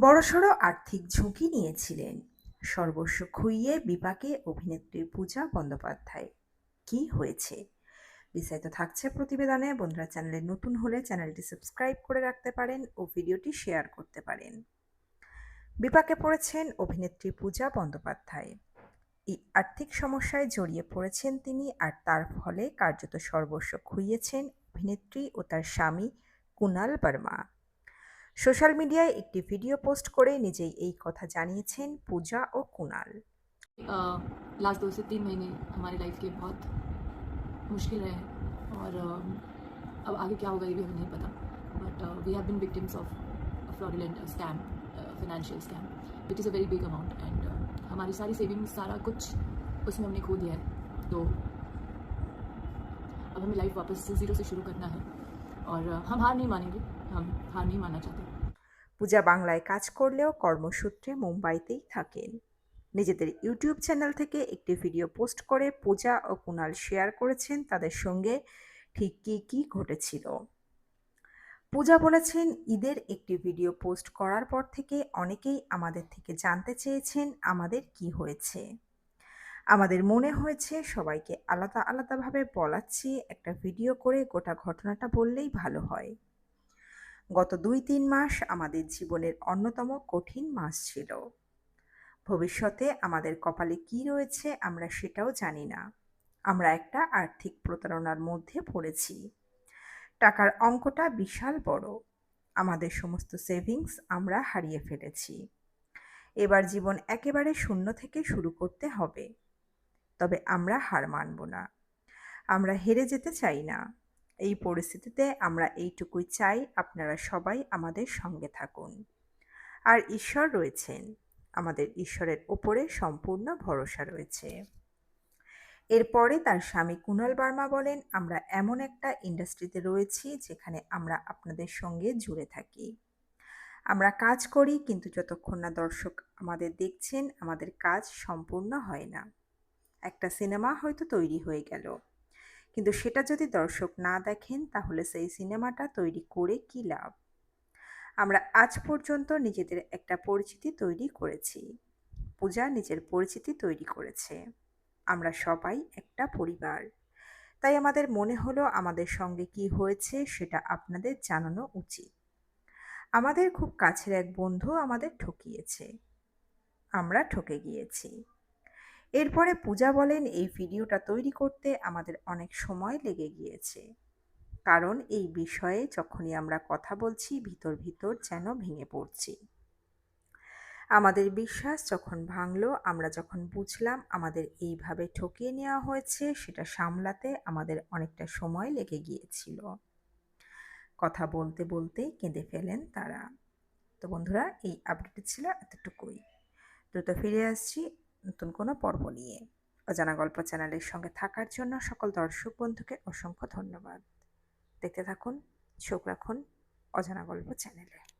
বড়সড় আর্থিক ঝুঁকি নিয়েছিলেন। সর্বস্ব খুইয়ে বিপাকে অভিনেত্রী পূজা বন্দ্যোপাধ্যায়। কি হয়েছে? বিস্তারিত থাকছে প্রতিবেদনে। বন্ধুরা, চ্যানেলে নতুন হলে চ্যানেলটি সাবস্ক্রাইব করে রাখতে পারেন ও ভিডিওটি শেয়ার করতে পারেন। বিপাকে পড়েছেন অভিনেত্রী পূজা বন্দ্যোপাধ্যায়। এই আর্থিক সমস্যায় জড়িয়ে পড়েছেন তিনি আর তার ফলে কার্যত সর্বস্ব খুইয়েছেন অভিনেত্রী ও তার স্বামী কুনাল বর্মা। সোশ্যাল মিডিয়ায় একটি ভিডিও পোস্ট করে নিজেই এই কথা জানিয়েছেন পূজা ও কুনাল लास्ट दो से तीन महीने हमारी लाइफ के बहुत मुश्किल रहे हैं और अ, अब आगे क्या होगा ये भी हमें नहीं पता but we have been victims of fraudulent scam financial scam which is a very big amount and हमारी सारी सेविंग्स सारा कुछ उसमें हमने खो दिया है तो अब हमें लाइफ वापस से ज़ीरो से शुरू करना है और अ, हम हार नहीं मानेंगे हम हार नहीं मानना चाहते পূজা বাংলায় কাজ করলেও কর্মসূত্রে মুম্বাইতেই থাকেন নিজেদের ইউটিউব চ্যানেল থেকে একটি ভিডিও পোস্ট করে পূজা ও কুনাল শেয়ার করেছেন তাদের সঙ্গে ঠিক কী কী ঘটেছিল পূজা বলেছেন ঈদের একটি ভিডিও পোস্ট করার পর থেকে অনেকেই আমাদের থেকে জানতে চেয়েছেন আমাদের কি হয়েছে আমাদের মনে হয়েছে, সবাইকে আলাদা আলাদাভাবে বলাচ্ছি, একটা ভিডিও করে গোটা ঘটনাটা বললেই ভালো হয়। গত দুই তিন মাস আমাদের জীবনের অন্যতম কঠিন মাস ছিল। ভবিষ্যতে আমাদের কপালে কি রয়েছে আমরা সেটাও জানি না। আমরা একটা আর্থিক প্রতারণার মধ্যে পড়েছি। টাকার অঙ্কটা বিশাল বড়। আমাদের সমস্ত সেভিংস আমরা হারিয়ে ফেলেছি। এবার জীবন একেবারে শূন্য থেকে শুরু করতে হবে। তবে আমরা হার মানব না। আমরা হেরে যেতে চাই না। এই পরিস্থিতিতে আমরা এইটুকুই চাই আপনারা সবাই আমাদের সঙ্গে থাকুন। আর ঈশ্বর রয়েছেন। আমাদের ঈশ্বরের ওপরে সম্পূর্ণ ভরসা রয়েছে। এরপরে তার স্বামী কুণাল বার্মা বলেন, আমরা এমন একটা ইন্ডাস্ট্রিতে রয়েছি যেখানে আমরা আপনাদের সঙ্গে জুড়ে থাকি। আমরা কাজ করি, কিন্তু যতক্ষণ না দর্শক আমাদের দেখছেন, আমাদের কাজ সম্পূর্ণ হয় না। একটা সিনেমা হয়তো তৈরি হয়ে গেল। কিন্তু সেটা যদি দর্শক না দেখেন, তাহলে সেই সিনেমাটা তৈরি করে কী লাভ? আমরা আজ পর্যন্ত নিজেদের একটা পরিচিতি তৈরি করেছি। পূজা নিজের পরিচিতি তৈরি করেছে। আমরা সবাই একটা পরিবার। তাই আমাদের মনে হলো আমাদের সঙ্গে কি হয়েছে সেটা আপনাদের জানানো উচিত। আমাদের খুব কাছের এক বন্ধু আমাদের ঠকিয়েছে। আমরা ঠকে গিয়েছি। এরপরে পূজা বলেন, এই ভিডিওটা তৈরি করতে আমাদের অনেক সময় লেগে গিয়েছে। কারণ এই বিষয়ে যখনই আমরা কথা বলছি, ভিতর ভিতর যেন ভেঙে পড়ছি। আমাদের বিশ্বাস যখন ভাঙলো, আমরা যখন বুঝলাম আমাদের এইভাবে ঠকিয়ে নেওয়া হয়েছে, সেটা সামলাতে আমাদের অনেকটা সময় লেগে গিয়েছিল। কথা বলতে বলতে কেঁদে ফেলেন তারা। তো বন্ধুরা, এই আপডেট ছিল এতটুকুই। দ্রুত ফিরে আসছি নতুন কোনো পর্ব নিয়ে। অজানা গল্প চ্যানেলের সঙ্গে থাকার জন্য সকল দর্শক বন্ধুকে অসংখ্য ধন্যবাদ। দেখতে থাকুন, চোখ রাখুন অজানা গল্প চ্যানেলে।